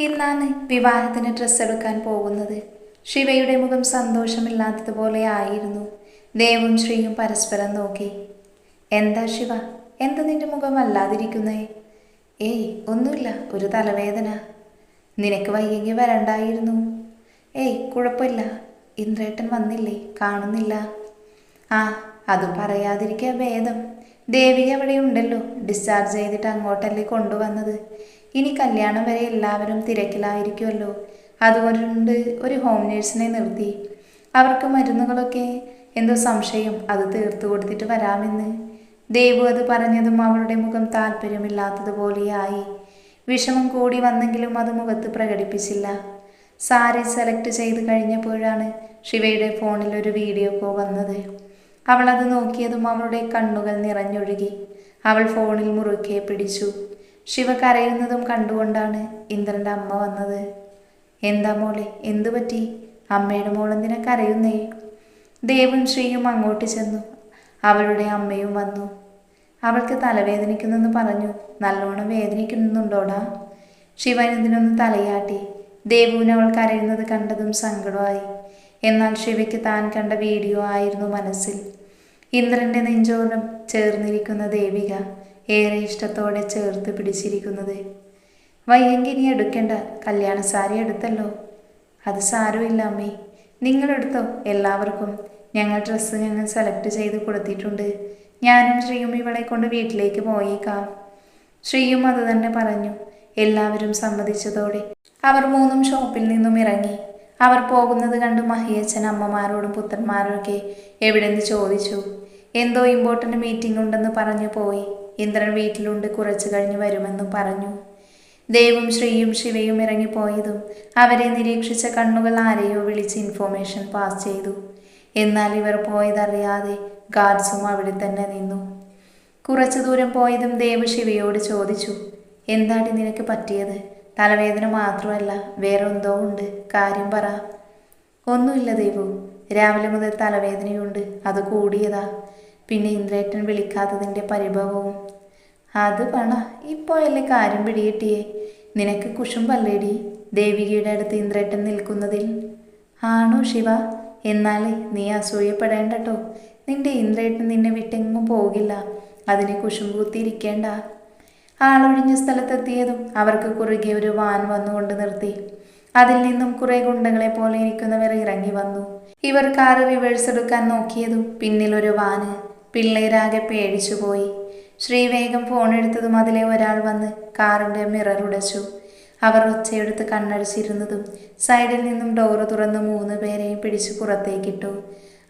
ഇന്നാണ് വിവാഹത്തിന് ഡ്രസ്സ് എടുക്കാൻ പോകുന്നത്. ശിവയുടെ മുഖം സന്തോഷമില്ലാത്തതുപോലെ ആയിരുന്നു. ദേവും ശ്രീയും പരസ്പരം നോക്കി. എന്താ ശിവ? എന്താ നിന്റെ മുഖം വല്ലാതിരിക്കുന്നേ? ഏയ് ഒന്നുമില്ല ഒരു തലവേദന. നിനക്ക് വയ്യെങ്കിൽ വരണ്ടായിരുന്നു. ഏയ് കുഴപ്പമില്ല. ഇന്ദ്രേട്ടൻ വന്നില്ലേ? കാണുന്നില്ല. ആ അതും പറയാതിരിക്കുക ഭേദം ദേവി അവിടെ ഉണ്ടല്ലോ. ഡിസ്ചാർജ് ചെയ്തിട്ട് അങ്ങോട്ടല്ലേ കൊണ്ടുവന്നത്. ഇനി കല്യാണം വരെ എല്ലാവരും തിരക്കിലായിരിക്കുമല്ലോ. അതുകൊണ്ട് ഒരു ഹോം നേഴ്സിനെ നിർത്തി. അവർക്ക് മരുന്നുകളൊക്കെ? എന്തോ സംശയം. അത് തീർത്തു കൊടുത്തിട്ട് വരാമെന്ന്. ദേവു അത് പറഞ്ഞതും അവളുടെ മുഖം താല്പര്യമില്ലാത്തതുപോലെയായി. വിഷമം കൂടി വന്നെങ്കിലും അത് മുഖത്ത് പ്രകടിപ്പിച്ചില്ല. സാരി സെലക്ട് ചെയ്ത് കഴിഞ്ഞപ്പോഴാണ് ശിവയുടെ ഫോണിൽ ഒരു വീഡിയോ കോ വന്നത്. അവളത് നോക്കിയതും അവളുടെ കണ്ണുകൾ നിറഞ്ഞൊഴുകി. അവൾ ഫോണിൽ മുറുക്കെ പിടിച്ചു. ശിവ കരയുന്നതും കണ്ടുകൊണ്ടാണ് ഇന്ദ്രന്റെ അമ്മ വന്നത്. എന്താ മോളെ എന്തു പറ്റി? അമ്മയുടെ മോളെന്തിനെ കരയുന്നേ? ദേവും ശ്രീയും അങ്ങോട്ട് ചെന്നു. അവളുടെ അമ്മയും വന്നു. അവൾക്ക് തലവേദനിക്കുന്നെന്ന് പറഞ്ഞു. നല്ലോണം വേദനിക്കുന്നുണ്ടോടാ? ശിവൻ ഇതിനൊന്ന് തലയാട്ടി. ദേവുവിന് അവൾ കരയുന്നത് കണ്ടതും സങ്കടമായി. എന്നാൽ ശിവയ്ക്ക് താൻ കണ്ട വീഡിയോ ആയിരുന്നു മനസ്സിൽ. ഇന്ദ്രന്റെ നെഞ്ചോറും ചേർന്നിരിക്കുന്ന ദേവിക ഏറെ ഇഷ്ടത്തോടെ ചേർത്ത് പിടിച്ചിരിക്കുന്നത്. വയ്യെങ്കിൽ നീ എടുക്കേണ്ട. കല്യാണ സാരി എടുത്തല്ലോ. അത് സാരമില്ല അമ്മേ. നിങ്ങളെടുത്തോ എല്ലാവർക്കും. ഞങ്ങൾ ഡ്രസ്സ് ഞങ്ങൾ സെലക്ട് ചെയ്ത് കൊടുത്തിട്ടുണ്ട്. ഞാനും ശ്രീയും ഇവളെ കൊണ്ട് വീട്ടിലേക്ക് പോയേക്കാം. ശ്രീയും അത് തന്നെ പറഞ്ഞു. എല്ലാവരും സമ്മതിച്ചതോടെ അവർ മൂന്നും ഷോപ്പിൽ നിന്നും ഇറങ്ങി. അവർ പോകുന്നത് കണ്ട് മഹിയച്ഛൻ അമ്മമാരോടും പുത്രന്മാരോടൊക്കെ എവിടെന്ന് ചോദിച്ചു. എന്തോ ഇമ്പോർട്ടന്റ് മീറ്റിംഗ് ഉണ്ടെന്ന് പറഞ്ഞു പോയി. ഇന്ദ്രൻ വീട്ടിലുണ്ട് കുറച്ചു കഴിഞ്ഞ് വരുമെന്നും പറഞ്ഞു. ദേവും ശ്രീയും ശിവയും ഇറങ്ങിപ്പോയതും അവരെ നിരീക്ഷിച്ച കണ്ണുകൾ ആരെയോ വിളിച്ച് ഇൻഫോർമേഷൻ പാസ് ചെയ്തു. എന്നാൽ ഇവർ പോയതറിയാതെ ഗാർഡ്സും അവിടെ തന്നെ നിന്നു. കുറച്ചു ദൂരം പോയതും ദേവ് ശിവയോട് ചോദിച്ചു എന്താണ് നിനക്ക് പറ്റിയത്? തലവേദന മാത്രമല്ല വേറെന്തോ ഉണ്ട്? കാര്യം പറ. ഒന്നുമില്ല ദേവു രാവിലെ മുതൽ തലവേദനയുണ്ട് അത് കൂടിയതാ. പിന്നെ ഇന്ദ്രേട്ടൻ വിളിക്കാത്തതിന്റെ പരിഭവവും അത് പണ ഇപ്പോഴല്ലേ കാര്യം പിടികിട്ടിയേ. നിനക്ക് കുശുമ്പല്ലേടി? ദേവികയുടെ അടുത്ത് ഇന്ദ്രേട്ടൻ നിൽക്കുന്നതിൽ. ആണോ ശിവ? എന്നാലേ നീ അസൂയപ്പെടേണ്ടട്ടോ. നിന്റെ ഇന്ദ്രേട്ടൻ നിന്നെ വിട്ടെങ്ങും പോകില്ല. അതിനെ കുശുമ്പൂത്തിയിരിക്കേണ്ട ആളൊഴിഞ്ഞ സ്ഥലത്തെത്തിയതും അവർക്ക് കുറുകെ ഒരു വാൻ വന്നുകൊണ്ട് നിർത്തി. അതിൽ നിന്നും കുറെ ഗുണ്ടകളെ പോലെ ഇരിക്കുന്നവർ ഇറങ്ങി വന്നു. ഇവർ കാറ് റിവേഴ്സ് എടുക്കാൻ നോക്കിയതും പിന്നിലൊരു വാന്. പിള്ളേരാകെ പേടിച്ചുപോയി. ശ്രീവേഗം ഫോൺ എടുത്തതും അതിലെ ഒരാൾ വന്ന് കാറിന്റെ മിറർ ഉടച്ചു. അവർ ഒച്ചയെടുത്ത് കണ്ണടിച്ചിരുന്നതും സൈഡിൽ നിന്നും ഡോറ് തുറന്ന് മൂന്ന് പേരെയും പിടിച്ചു പുറത്തേക്കിട്ടു.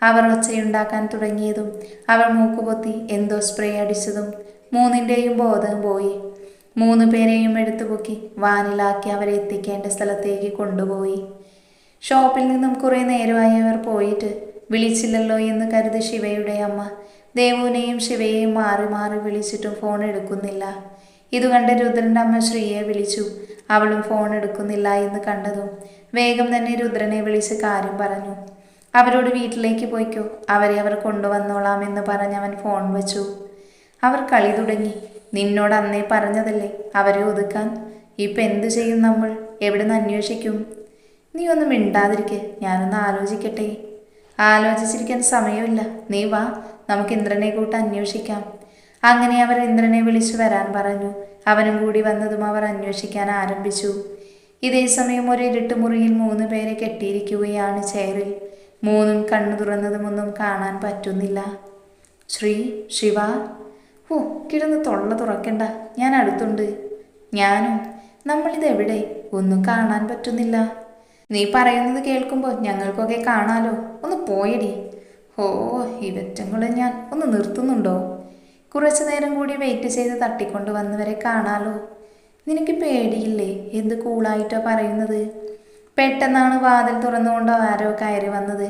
അവർ ഒച്ചയുണ്ടാക്കാൻ തുടങ്ങിയതും അവർ മൂക്കുപൊത്തി എന്തോ സ്പ്രേ അടിച്ചതും മൂന്നിന്റെയും ബോധം പോയി. മൂന്ന് പേരെയും എടുത്തു പൊക്കി വാനിലാക്കി അവരെ എത്തിക്കേണ്ട സ്ഥലത്തേക്ക് കൊണ്ടുപോയി. ഷോപ്പിൽ നിന്നും കുറേ നേരമായി അവർ പോയിട്ട് വിളിച്ചില്ലല്ലോ എന്ന് കരുതി ശിവയുടെ അമ്മ ദേവുവിനെയും ശിവയെയും മാറി മാറി വിളിച്ചിട്ടും ഫോൺ എടുക്കുന്നില്ല. ഇത് കണ്ട് രുദ്രന്റെ അമ്മ ശ്രീയെ വിളിച്ചു. അവളും ഫോൺ എടുക്കുന്നില്ല എന്ന് കണ്ടതും വേഗം തന്നെ രുദ്രനെ വിളിച്ച് കാര്യം പറഞ്ഞു. അവരോട് വീട്ടിലേക്ക് പോയിക്കോ. അവരെ അവർ കൊണ്ടുവന്നോളാം എന്ന് പറഞ്ഞ് അവൻ ഫോൺ വെച്ചു. അവർ കളി തുടങ്ങി. നിന്നോട് അന്നേ പറഞ്ഞതല്ലേ? അവരെ ഒതുക്കാൻ. ഇപ്പം എന്തു ചെയ്യും നമ്മൾ? എവിടെ നിന്ന് അന്വേഷിക്കും? നീ ഒന്നും മിണ്ടാതിരിക്കെ. ഞാനൊന്ന് ആലോചിക്കട്ടെ. ആലോചിച്ചിരിക്കാൻ സമയമില്ല. നീ വാ നമുക്ക് ഇന്ദ്രനെ കൂട്ട് അന്വേഷിക്കാം. അങ്ങനെ അവർ ഇന്ദ്രനെ വിളിച്ചു വരാൻ പറഞ്ഞു. അവനും കൂടി വന്നതും അവർ അന്വേഷിക്കാൻ ആരംഭിച്ചു. ഇതേ സമയം ഒരു ഇരുട്ടുമുറിയിൽ മൂന്ന് പേരെ കെട്ടിയിരിക്കുകയാണ് ചെയറിൽ. മൂന്നും കണ്ണു തുറന്നതുമൊന്നും കാണാൻ പറ്റുന്നില്ല. ശ്രീ ശിവ. ഓ കിടന്ന് തൊള്ള തുറക്കണ്ട. ഞാൻ അടുത്തുണ്ട്. ഞാനും. നമ്മളിതെവിടെ? ഒന്നും കാണാൻ പറ്റുന്നില്ല. നീ പറയുന്നത് കേൾക്കുമ്പോൾ ഞങ്ങൾക്കൊക്കെ കാണാലോ? ഒന്ന് പോയടി. ഓ ഇവറ്റങ്ങളെ ഞാൻ ഒന്ന് നിർത്തുന്നുണ്ടോ? കുറച്ചു നേരം കൂടി വെയിറ്റ് ചെയ്ത് തട്ടിക്കൊണ്ട് വന്നവരെ കാണാലോ. നിനക്ക് പേടിയില്ലേ? എന്ത് കൂളായിട്ടോ പറയുന്നത്? പെട്ടെന്നാണ് വാതിൽ തുറന്നുകൊണ്ട് ആരോ കയറി വന്നത്.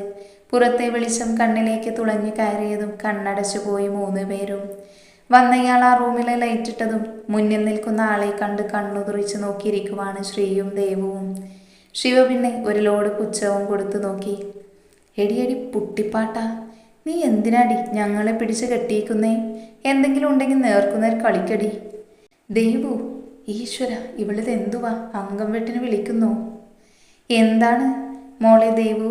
പുറത്തെ വെളിച്ചം കണ്ണിലേക്ക് തുളഞ്ഞു കയറിയതും കണ്ണടച്ചു പോയി മൂന്ന് പേരും. വന്നയാൾ ആ റൂമിലെ ലൈറ്റിട്ടതും മുന്നിൽ നിൽക്കുന്ന ആളെ കണ്ട് കണ്ണുതുറിച്ച് നോക്കിയിരിക്കുവാണ് ശ്രീയും ദേവുവും. ശിവ പിന്നെ ഒരു ലോഡ് പുച്ഛവും കൊടുത്തു നോക്കി. എടിയടി പുട്ടിപ്പാട്ട. നീ എന്തിനാടി ഞങ്ങളെ പിടിച്ച് കെട്ടിയിക്കുന്നേ? എന്തെങ്കിലും ഉണ്ടെങ്കിൽ നേർക്കുന്നേർ കളിക്കടി. ദൈവു ഈശ്വര ഇവളിത് എന്തുവാ അംഗം വെട്ടിന് വിളിക്കുന്നു? എന്താണ്? മോളെ ദൈവു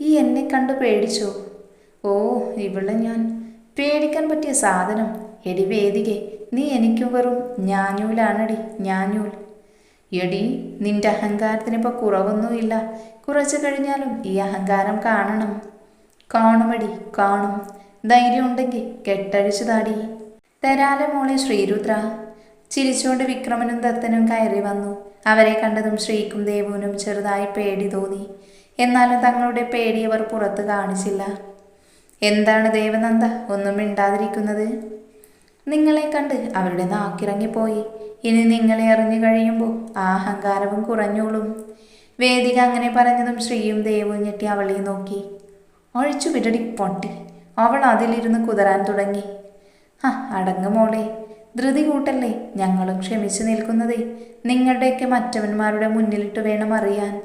ഈ എന്നെ കണ്ട് പേടിച്ചോ? ഓ ഇവളെ ഞാൻ. പേടിക്കാൻ പറ്റിയ സാധനം. എടി വേദികെ നീ എനിക്കും വെറും ഞാഞ്ഞൂലാണടി ഞാഞ്ഞൂൽ. എടി നിന്റെ അഹങ്കാരത്തിന് ഇപ്പോൾ കുറവൊന്നുമില്ല. കുറച്ച് കഴിഞ്ഞാലും ഈ അഹങ്കാരം കാണണം. കാണുമടി കാണും. ധൈര്യം ഉണ്ടെങ്കിൽ കെട്ടഴിച്ചു താടി. തരാല മോളെ ശ്രീരുദ്ര. ചിരിച്ചുകൊണ്ട് വിക്രമനും ദത്തനും കയറി വന്നു. അവരെ കണ്ടതും ശ്രീക്കും ദേവുവിനും ചെറുതായി പേടി തോന്നി. എന്നാലും തങ്ങളുടെ പേടി അവർ പുറത്ത് കാണിച്ചില്ല. എന്താണ് ദേവനന്ദ ഒന്നും മിണ്ടാതിരിക്കുന്നത്? നിങ്ങളെ കണ്ട് അവരുടെ നാക്കിറങ്ങിപ്പോയി. ഇനി നിങ്ങളെ അറിഞ്ഞു കഴിയുമ്പോൾ ആ അഹങ്കാരവും കുറഞ്ഞോളും. വേദിക അങ്ങനെ പറഞ്ഞതും ശ്രീയും ദേവും ഞെട്ടി അവളെ നോക്കി. ഒഴിച്ചു വിടടി പൊട്ടി. അവൾ അതിലിരുന്ന് കുതറാൻ തുടങ്ങി. ആ അടങ്ങ് മോളെ. ധൃതി കൂട്ടല്ലേ ഞങ്ങളും ക്ഷമിച്ചു നിൽക്കുന്നതേ. നിങ്ങളുടെയൊക്കെ മറ്റവന്മാരുടെ മുന്നിലിട്ട് വേണം അറിയാൻ.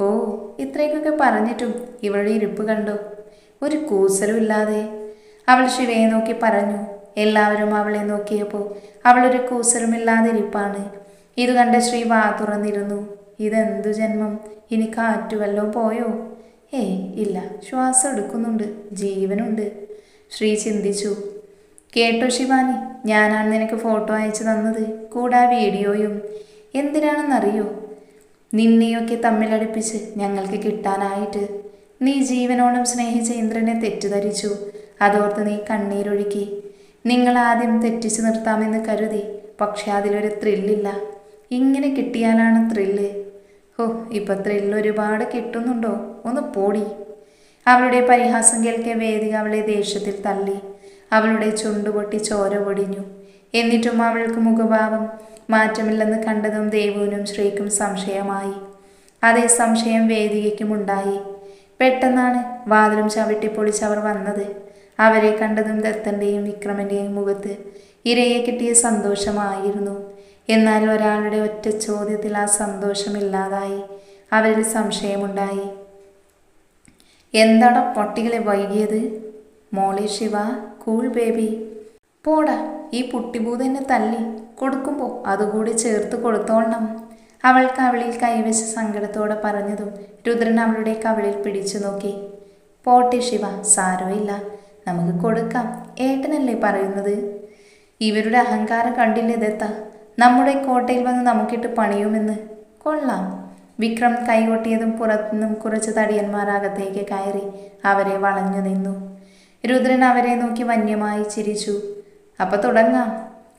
ഓ ഇത്രയ്ക്കൊക്കെ പറഞ്ഞിട്ടും ഇവളുടെ ഇരിപ്പ് കണ്ടോ? ഒരു കൂസലും ഇല്ലാതെ. അവൾ ശിവയെ നോക്കി പറഞ്ഞു. എല്ലാവരും അവളെ നോക്കിയപ്പോൾ അവളൊരു കൂസലുമില്ലാതെ ഇരിപ്പാണ് ഇത് കണ്ട ശ്രീ വാ തുറന്നിരുന്നു. ഇതെന്തു ജന്മം? ഇനി കാറ്റു വല്ലോ പോയോ? ഏയ് ഇല്ല. ശ്വാസം എടുക്കുന്നുണ്ട്. ജീവനുണ്ട്. ശ്രീ ചിന്തിച്ചു. കേട്ടോ ശിവാനി ഞാനാണ് നിനക്ക് ഫോട്ടോ അയച്ചു തന്നത്. കൂടാ വീഡിയോയും. എന്തിനാണെന്നറിയോ? നിന്നെയൊക്കെ തമ്മിലടുപ്പിച്ച് ഞങ്ങൾക്ക് കിട്ടാനായിട്ട്. നീ ജീവനോളം സ്നേഹിച്ച ഇന്ദ്രനെ തെറ്റിദ്ധരിച്ചു. അതോർത്ത് നീ കണ്ണീരൊഴുക്കി. നിങ്ങൾ ആദ്യം തെറ്റിച്ചു നിർത്താമെന്ന് കരുതി പക്ഷെ അതിലൊരു ത്രില്ലില്ല ഇങ്ങനെ കിട്ടിയാലാണ് ത്രില്ല് ഓ ഇപ്പൊ ത്രില്ല് ഒരുപാട് കിട്ടുന്നുണ്ടോ? ഒന്ന് പോടി. അവളുടെ പരിഹാസം കേൾക്കെ വേദിക അവളെ ദേഷ്യത്തിൽ തള്ളി. അവളുടെ ചുണ്ടുപൊട്ടി ചോര പൊടിഞ്ഞു. എന്നിട്ടും അവൾക്ക് മുഖഭാവം മാറ്റമില്ലെന്ന് കണ്ടതും ദേവുവിനും ശ്രീക്കും സംശയമായി. അതേ സംശയം വേദികയ്ക്കും ഉണ്ടായി. പെട്ടെന്നാണ് വാതിലും അവർ വന്നത്. അവരെ കണ്ടതും ദത്തന്റെയും വിക്രമന്റെയും മുഖത്ത് ഇരയെ കിട്ടിയ സന്തോഷമായിരുന്നു. എന്നാൽ ഒരാളുടെ ഒറ്റ ചോദ്യത്തിൽ ആ സന്തോഷമില്ലാതായി അവരിൽ സംശയമുണ്ടായി. എന്താടാ പൊട്ടികളെ വൈകിയത്? മോളെ ശിവ കൂൾ ബേബി. പോടാ ഈ പുട്ടിഭൂതനെ തല്ലി. കൊടുക്കുമ്പോൾ അതുകൂടി ചേർത്ത് കൊടുത്തോളണം. അവൾ കവിളിൽ കൈവശ സങ്കടത്തോടെ പറഞ്ഞതും രുദ്രൻ അവളുടെ കവിളിൽ പിടിച്ചു നോക്കി. പോട്ടെ ശിവ സാരമില്ല. നമുക്ക് കൊടുക്കാം. ഏട്ടനല്ലേ പറയുന്നത്? ഇവരുടെ അഹങ്കാരം കണ്ടില്ലേ ദത്ത നമ്മുടെ കോട്ടയിൽ വന്ന് നമുക്കിട്ട് പണിയുമെന്ന്. കൊള്ളാം. വിക്രം കൈകൊട്ടിയതും പുറത്തുനിന്നും കുറച്ച് തടിയന്മാരകത്തേക്ക് കയറി അവരെ വളഞ്ഞു നിന്നു. രുദ്രൻ അവരെ നോക്കി വന്യമായി ചിരിച്ചു. അപ്പൊ തുടങ്ങാം.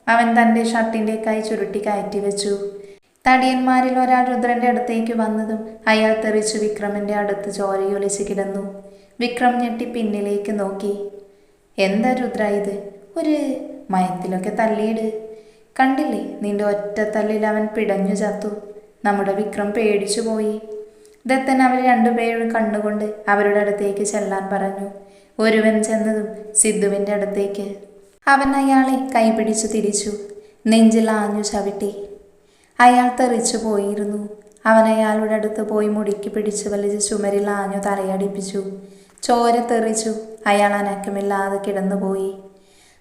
അവൻ തന്റെ ഷർട്ടിന്റെ കൈ ചുരുട്ടി കയറ്റി വെച്ചു. തടിയന്മാരിൽ ഒരാൾ രുദ്രന്റെ അടുത്തേക്ക് വന്നതും അയാൾ തെറിച്ചു വിക്രമിന്റെ അടുത്ത് ചോരയൊലിച്ച് കിടന്നു. വിക്രം ഞെട്ടി പിന്നിലേക്ക് നോക്കി. എന്താ രുദ്ര ഇത്? ഒരു മയത്തിലൊക്കെ തല്ലിയിട് കണ്ടില്ലേ നിന്റെ ഒറ്റ തല്ലിൽ അവൻ പിടഞ്ഞു ചത്തു. നമ്മുടെ വിക്രം പേടിച്ചു പോയി. ദത്തൻ അവർ രണ്ടുപേരും കണ്ണുകൊണ്ട് അവരുടെ അടുത്തേക്ക് ചെല്ലാൻ പറഞ്ഞു. ഒരുവൻ ചെന്നതും സിദ്ധുവിന്റെ അടുത്തേക്ക്. അവൻ അയാളെ കൈപിടിച്ചു തിരിച്ചു. നെഞ്ചിൽ ആഞ്ഞു ചവിട്ടി. അയാൾ തെറിച്ചു പോയിരുന്നു. അവൻ അയാളുടെ അടുത്ത് പോയി മുടിക്ക് പിടിച്ചു വലിച്ച് ചുമരിൽ ആഞ്ഞു തലയടിപ്പിച്ചു. ചോര തെറിച്ചു. അയാൾ അനക്കമില്ലാതെ കിടന്നുപോയി.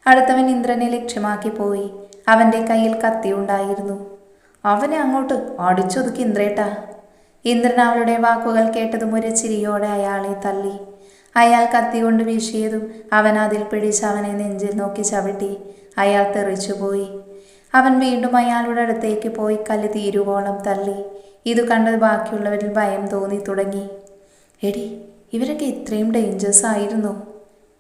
അടുത്തവൻ ഇന്ദ്രനെ ലക്ഷ്യമാക്കി പോയി. അവന്റെ കയ്യിൽ കത്തി ഉണ്ടായിരുന്നു. അവനെ അങ്ങോട്ട് അടിച്ചൊതുക്കി ഇന്ദ്രേട്ടാ. ഇന്ദ്രൻ അവളുടെ വാക്കുകൾ കേട്ടതും ഒരു ചിരിയോടെ അയാളെ തള്ളി. അയാൾ കത്തി കൊണ്ട് വീശിയതും അവൻ അതിൽ പിടിച്ച് അവനെ നെഞ്ചിൽ നോക്കി ചവിട്ടി. അയാൾ തെറിച്ചുപോയി അവൻ വീണ്ടും അയാളുടെ അടുത്തേക്ക് പോയി കല്ല് തീരുവോളം തള്ളി. ഇത് കണ്ടത് ബാക്കിയുള്ളവരിൽ ഭയം തോന്നി തുടങ്ങി. എടി ഇവരൊക്കെ ഇത്രയും ഡേഞ്ചേഴ്സ് ആയിരുന്നു.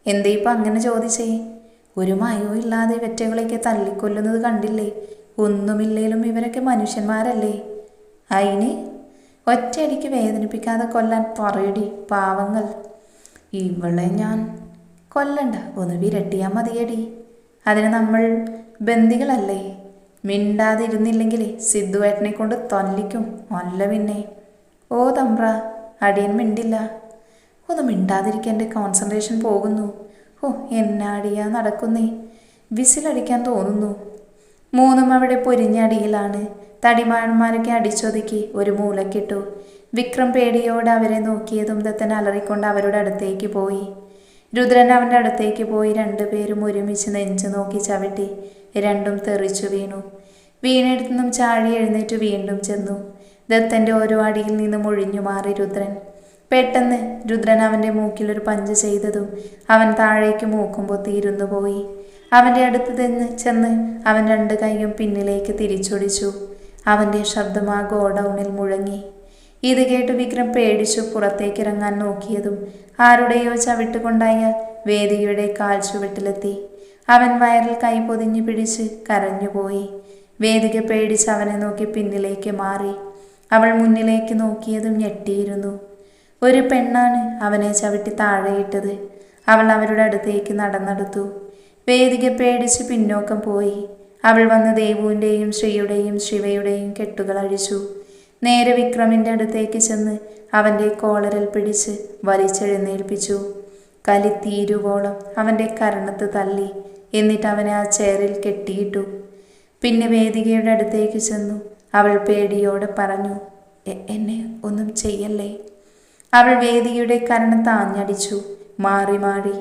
എന്തേ ഇപ്പം അങ്ങനെ ചോദിച്ചേ? ഒരു മയവും ഇല്ലാതെ ഇവറ്റകളെയൊക്കെ തല്ലിക്കൊല്ലുന്നത് കണ്ടില്ലേ? ഒന്നുമില്ലേലും ഇവരൊക്കെ മനുഷ്യന്മാരല്ലേ? അയിന് ഒറ്റയടിക്ക് വേദനിപ്പിക്കാതെ കൊല്ലാൻ പറയടി പാവങ്ങൾ. ഇവളെ ഞാൻ കൊല്ലണ്ട ഒന്ന് വിരട്ടിയാൽ മതിയടി. അതിന് നമ്മൾ ബന്ദികളല്ലേ? മിണ്ടാതിരുന്നില്ലെങ്കിലേ സിദ്ധുവേട്ടനെ കൊണ്ട് തല്ലിക്കും. അല്ല പിന്നെ. ഓ തമ്പ്ര അടിയൻ മിണ്ടില്ല. ഒന്ന് മിണ്ടാതിരിക്കാൻ എന്റെ കോൺസെൻട്രേഷൻ പോകുന്നു. ഓ എന്നാടിയാ നടക്കുന്നേ? വിസിലടിക്കാൻ തോന്നുന്നു. മൂന്നും അവിടെ പൊരിഞ്ഞടിയിലാണ് തടിമാന്മാരൊക്കെ അടിച്ചൊതുക്കി ഒരു മൂലക്കിട്ടു. വിക്രം പേടിയോടെ അവരെ നോക്കിയതും ദത്തൻ അലറിക്കൊണ്ട് അവരുടെ അടുത്തേക്ക് പോയി. രുദ്രൻ അവന്റെ അടുത്തേക്ക് പോയി രണ്ടുപേരും ഒരുമിച്ച് നെഞ്ചു നോക്കി ചവിട്ടി. രണ്ടും തെറിച്ചു വീണു. വീണെടുത്തു ചാടി എഴുന്നേറ്റ് വീണ്ടും ചെന്നു. ദത്തന്റെ ഓരോ അടിയിൽ നിന്നും ഒഴിഞ്ഞു മാറി രുദ്രൻ. പെട്ടെന്ന് രുദ്രൻ അവന്റെ മൂക്കിലൊരു പഞ്ച് ചെയ്തതും അവൻ താഴേക്ക് മൂക്കുമ്പോൾ തീരുന്നു പോയി. അവന്റെ അടുത്ത് നിന്ന് ചെന്ന് അവൻ രണ്ട് കൈയും പിന്നിലേക്ക് തിരിച്ചൊടിച്ചു. അവന്റെ ശബ്ദം ആ ഗോഡൗണിൽ മുഴങ്ങി. ഇത് കേട്ട് വിക്രം പേടിച്ചു പുറത്തേക്ക് ഇറങ്ങാൻ നോക്കിയതും ആരുടെയോ ചവിട്ടുകൊണ്ടായ വേദിയുടെ കാൽ ചുവട്ടിലെത്തി. അവൻ വയറിൽ കൈ പൊതിഞ്ഞു പിടിച്ച് കരഞ്ഞുപോയി. വേദിക പേടിച്ച് അവനെ നോക്കി പിന്നിലേക്ക് മാറി. അവൾ മുന്നിലേക്ക് നോക്കിയതും ഞെട്ടിയിരുന്നു. ഒരു പെണ്ണാണ് അവനെ ചവിട്ടി താഴെയിട്ടത്. അവൾ അവരുടെ അടുത്തേക്ക് നടന്നെടുത്തു. വേദിക പേടിച്ച് പിന്നോക്കം പോയി. അവൾ വന്ന് ദേവുവിന്റെയും ശ്രീയുടെയും ശിവയുടെയും കെട്ടുകൾ അഴിച്ചു. നേരെ വിക്രമിന്റെ അടുത്തേക്ക് ചെന്ന് അവന്റെ കോളറിൽ പിടിച്ച് വലിച്ചെഴുന്നേൽപ്പിച്ചു. കലിത്തീരുവോളം അവന്റെ കരണത്ത് തള്ളി. എന്നിട്ട് അവനെ ആ ചെയറിൽ കെട്ടിയിട്ടു. പിന്നെ വേദികയുടെ അടുത്തേക്ക് ചെന്നു. അവൾ പേടിയോടെ പറഞ്ഞു എന്നെ ഒന്നും ചെയ്യല്ലേ? അവൾ വേദിയുടെ കരണത്ത് ആഞ്ഞടിച്ചു മാറി മാറി.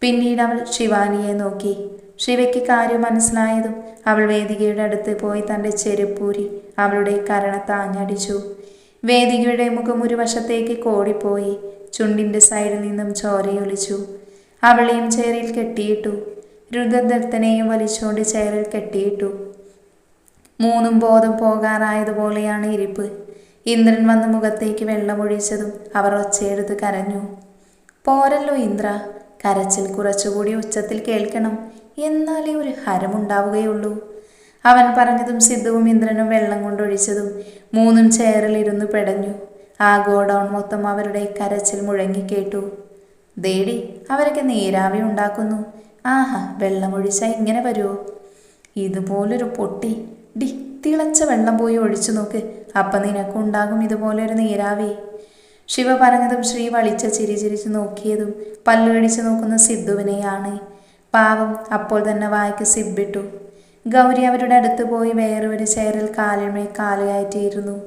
പിന്നീട് അവൾ ശിവാനിയെ നോക്കി. ശിവയ്ക്ക് കാര്യം മനസ്സിലായതും അവൾ വേദികയുടെ അടുത്ത് പോയി തന്റെ ചെരുപ്പൂരി അവളുടെ കരണത്ത് ആഞ്ഞടിച്ചു വേദികയുടെ മുഖം ഒരു വശത്തേക്ക് കോടിപ്പോയി ചുണ്ടിന്റെ സൈഡിൽ നിന്നും ചോരയൊലിച്ചു. അവളെയും ചേറിൽ കെട്ടിയിട്ടു. രുദ്രദത്തനെയും വലിച്ചുകൊണ്ട് ചേറിൽ കെട്ടിയിട്ടു. മൂന്നും ബോധം പോകാറായതുപോലെയാണ് ഇരിപ്പ്. ഇന്ദ്രൻ വന്ന് മുഖത്തേക്ക് വെള്ളമൊഴിച്ചതും അവർ ഒച്ചയെടുത്ത് കരഞ്ഞു. പോരല്ലോ ഇന്ദ്ര കരച്ചിൽ കുറച്ചുകൂടി ഉച്ചത്തിൽ കേൾക്കണം. എന്നാലേ ഒരു ഹരമുണ്ടാവുകയുള്ളൂ. അവൻ പറഞ്ഞതും സിദ്ധുവും ഇന്ദ്രനും വെള്ളം കൊണ്ടൊഴിച്ചതും മൂന്നും ചെയറിലിരുന്ന് പെടഞ്ഞു. ആ ഗോഡൗൺ മൊത്തം അവരുടെ കരച്ചിൽ മുഴങ്ങിക്കേട്ടു ദേടി അവരൊക്കെ നീരാവി ഉണ്ടാക്കുന്നു. ആഹാ വെള്ളമൊഴിച്ച ഇങ്ങനെ വരുമോ ഇതുപോലൊരു പൊട്ടി. ഡി തിളച്ച വെള്ളം പോയി ഒഴിച്ചു നോക്ക്. അപ്പം നിനക്കുണ്ടാകും ഇതുപോലൊരു നീരാവി. ശിവ പറഞ്ഞതും ശ്രീ വളിച്ച ചിരി ചിരിച്ചു നോക്കിയതും പല്ലുകടിച്ചു നോക്കുന്ന സിദ്ധുവിനെയാണ്. പാവം അപ്പോൾ തന്നെ വായ്ക്ക് സിബിട്ടു. ഗൗരി അവരുടെ അടുത്ത് പോയി വേറെ ഒരു ചെയറിൽ കാലിന്മേൽ കാലുകയറ്റിയിരുന്നു.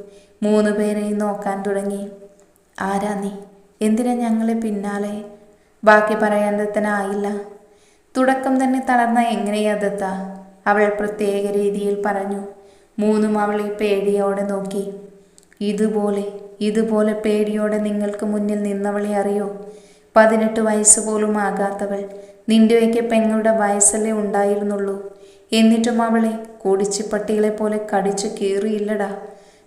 മൂന്ന് പേരെയും നോക്കാൻ തുടങ്ങി. ആരാ നീ? എന്തിനാ ഞങ്ങളെ പിന്നാലെ? ബാക്കി പറയാൻ ദത്തനായില്ല തുടക്കം തന്നെ തളർന്ന എങ്ങനെയാ ദത്ത? അവൾ പ്രത്യേക രീതിയിൽ പറഞ്ഞു. മൂന്നും അവളെ പേടിയോടെ നോക്കി. ഇതുപോലെ ഇതുപോലെ പേടിയോടെ നിങ്ങൾക്ക് മുന്നിൽ നിന്നവളെ അറിയോ? പതിനെട്ട് വയസ്സ് പോലും ആകാത്തവൾ. നിന്റെയൊക്കെ പെങ്ങളുടെ വയസ്സല്ലേ ഉണ്ടായിരുന്നുള്ളൂ. എന്നിട്ടും അവളെ കുടിച്ചിപ്പട്ടികളെ പോലെ കടിച്ചു കീറിയില്ലടാ.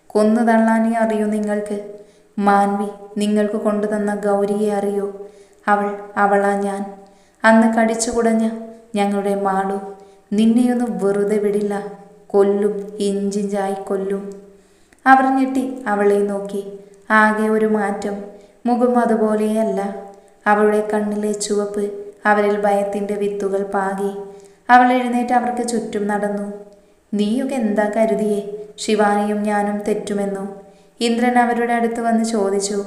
കൊന്നു തള്ളാനേ അറിയൂ നിങ്ങൾക്ക്. മാൻവി നിങ്ങൾക്ക് കൊണ്ടുതന്ന ഗൗരിയെ അറിയോ? അവൾ അവളാ ഞാൻ. അന്ന് കടിച്ചു കുടഞ്ഞ ഞങ്ങളുടെ മാളു നിന്നെയൊന്നും വെറുതെ വിടില്ല. കൊല്ലും ഇഞ്ചിഞ്ചായി കൊല്ലും. അവർ ഞെട്ടി അവളെ നോക്കി. ആകെ ഒരു മാറ്റം. മുഖം അതുപോലെയല്ല. അവളുടെ കണ്ണിലെ ചുവപ്പ് അവരിൽ ഭയത്തിന്റെ വിത്തുകൾ പാകി. അവൾ എഴുന്നേറ്റ് അവർക്ക് ചുറ്റും നടന്നു. നീയൊക്കെ എന്താ കരുതിയേ? ശിവാനിയും ഞാനും തെറ്റുമെന്നു. ഇന്ദ്രൻ അവരുടെ അടുത്ത് വന്ന് ചോദിച്ചു.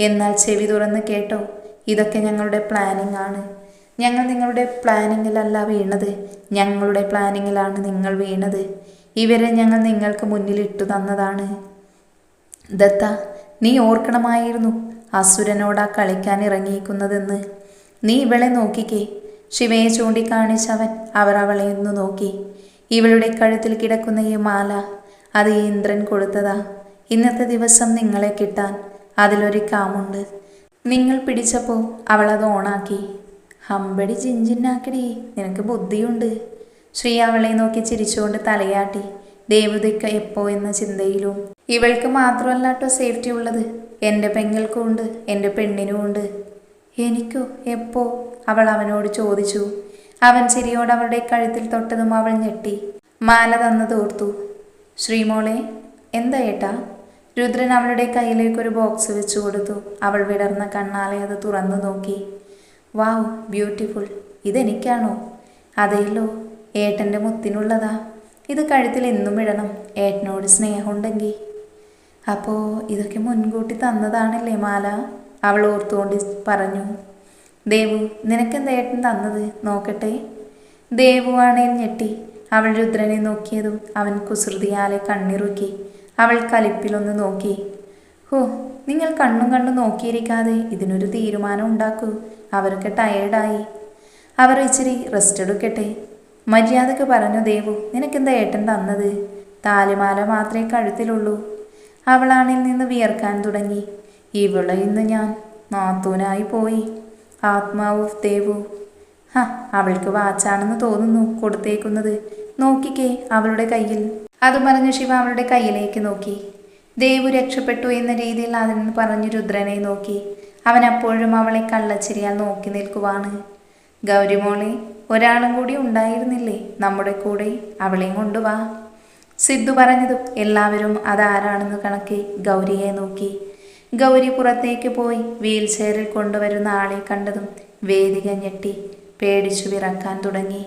എന്നാൽ ചെവി തുറന്ന് കേട്ടോ. ഇതൊക്കെ ഞങ്ങളുടെ പ്ലാനിംഗ് ആണ്. ഞങ്ങൾ നിങ്ങളുടെ പ്ലാനിങ്ങിലല്ല വീണത്. ഞങ്ങളുടെ പ്ലാനിങ്ങിലാണ് നിങ്ങൾ വീണത്. ഇവരെ ഞങ്ങൾ നിങ്ങൾക്ക് മുന്നിൽ ഇട്ടു തന്നതാണ്. ദത്ത നീ ഓർക്കണമായിരുന്നു അസുരനോടാ കളിക്കാൻ ഇറങ്ങിയിരിക്കുന്നതെന്ന്. നീ ഇവളെ നോക്കിക്കേ. ശിവയെ ചൂണ്ടിക്കാണിച്ചവൻ അവർ അവളെ ഒന്ന് നോക്കി. ഇവളുടെ കഴുത്തിൽ കിടക്കുന്ന ഈ മാല അത് ഇന്ദ്രൻ കൊടുത്തതാ. ഇന്നത്തെ ദിവസം നിങ്ങളെ കിട്ടാൻ അതിലൊരു കാമുണ്ട്. നിങ്ങൾ പിടിച്ചപ്പോൾ അവളത് ഓണാക്കി. ഹമ്പടി ജിഞ്ചിന്നാക്കടി നിനക്ക് ബുദ്ധിയുണ്ട്. ശ്രീ അവളെ നോക്കി ചിരിച്ചുകൊണ്ട് തലയാട്ടി ദേവതയ്ക്ക് എപ്പോ എന്ന ചിന്തയിലും ഇവൾക്ക് മാത്രമല്ല കേട്ടോ സേഫ്റ്റി ഉള്ളത്. എന്റെ പെങ്ങൾക്കും ഉണ്ട് എന്റെ പെണ്ണിനും ഉണ്ട് എനിക്കോ എപ്പോ? അവൾ അവനോട് ചോദിച്ചു. അവൻ ചിരിയോട് അവളുടെ കഴുത്തിൽ തൊട്ടതും അവൾ ഞെട്ടി. മാല തന്നത് ഓർത്തു ശ്രീമോളെ എന്താ ഏട്ടാ? രുദ്രൻ അവളുടെ കയ്യിലേക്കൊരു ബോക്സ് വെച്ചു കൊടുത്തു. അവൾ വിടർന്ന കണ്ണാലെ അത് തുറന്നു നോക്കി. വാവ് ബ്യൂട്ടിഫുൾ ഇതെനിക്കാണോ? അതെയല്ലോ ഏട്ടന്റെ മുത്തിനുള്ളതാ. ഇത് കഴുത്തിൽ എന്നും ഇടണം ഏട്ടനോട് സ്നേഹമുണ്ടെങ്കിൽ അപ്പോൾ ഇതൊക്കെ മുൻകൂട്ടി തന്നതാണല്ലേ മാല? അവൾ ഓർത്തുകൊണ്ട് പറഞ്ഞു. ദേവു നിനക്കെന്താ ഏട്ടൻ തന്നത്? നോക്കട്ടെ. ദേവുവാണേൽ ഞെട്ടി അവൾ രുദ്രനെ നോക്കിയതും അവൻ കുസൃതിയാലെ കണ്ണിറുക്കി. അവൾ കലിപ്പിലൊന്ന് നോക്കി. ഹോ നിങ്ങൾ കണ്ണും കണ്ണും നോക്കിയിരിക്കാതെ ഇതിനൊരു തീരുമാനം ഉണ്ടാക്കൂ. അവരൊക്കെ ടയേർഡായി അവർ ഇച്ചിരി റെസ്റ്റ് എടുക്കട്ടെ. മര്യാദയ്ക്ക് പറഞ്ഞു ദേവു നിനക്കെന്താ ഏട്ടൻ തന്നത്? താലിമാല മാത്രമേ കഴുത്തിലുള്ളൂ. അവളാണിൽ നിന്ന് വിയർക്കാൻ തുടങ്ങി. ഇവളെ ഇന്ന് ഞാൻ നാത്തൂനായി പോയി. ആത്മാവ് ദേവു. ഹ അവൾക്ക് വാച്ചാണെന്ന് തോന്നുന്നു കൊടുത്തേക്കുന്നത്. നോക്കിക്കേ അവളുടെ കയ്യിൽ. അത് പറഞ്ഞ് ശിവ അവളുടെ കയ്യിലേക്ക് നോക്കി. ദേവു രക്ഷപ്പെട്ടു എന്ന രീതിയിൽ അതിൽ നിന്ന് പറഞ്ഞു രുദ്രനെ നോക്കി. അവൻ അപ്പോഴും അവളെ കള്ളച്ചിരിയാൽ നോക്കി നിൽക്കുവാണ്. ഗൗരിമോളെ ഒരാളും കൂടി ഉണ്ടായിരുന്നില്ലേ? നമ്മുടെ കൂടെ അവളെയും കൊണ്ടുവാ സിദ്ധു പറഞ്ഞതും എല്ലാവരും അതാരാണെന്ന് കണക്കി ഗൗരിയെ നോക്കി. ഗൗരി പുറത്തേക്ക് പോയി വീൽ ചെയറിൽ കൊണ്ടുവരുന്ന ആളെ കണ്ടതും വേദിക ഞെട്ടി പേടിച്ചു വിറക്കാൻ തുടങ്ങി.